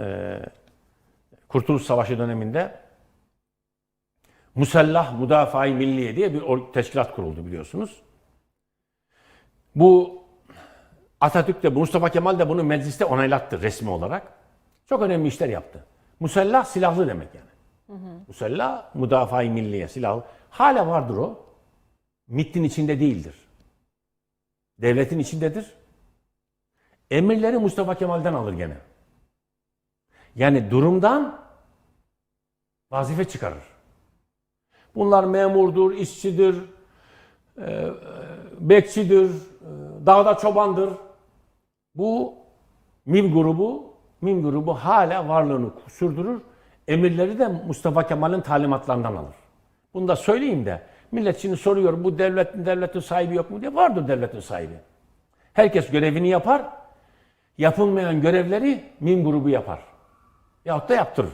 e, Kurtuluş Savaşı döneminde Musallah Müdafaa-i Milliye diye bir teşkilat kuruldu biliyorsunuz. Bu Atatürk de Mustafa Kemal de bunu mecliste onaylattı resmi olarak. Çok önemli işler yaptı. Musallah silahlı demek yani. Musallah Müdafaa-i Milliye silahlı. Hala vardır o. MİT'in içinde değildir. Devletin içindedir. Emirleri Mustafa Kemal'den alır gene. Yani durumdan vazife çıkarır. Bunlar memurdur, işçidir, e, e, bekçidir, e, dağda çobandır. Bu MİM grubu, MİM grubu hala varlığını sürdürür. Emirleri de Mustafa Kemal'in talimatlarından alır. Bunu da söyleyeyim de millet şimdi soruyor bu devletin devletin sahibi yok mu diye vardır devletin sahibi. Herkes görevini yapar. Yapılmayan görevleri MİM grubu yapar. É o teatro.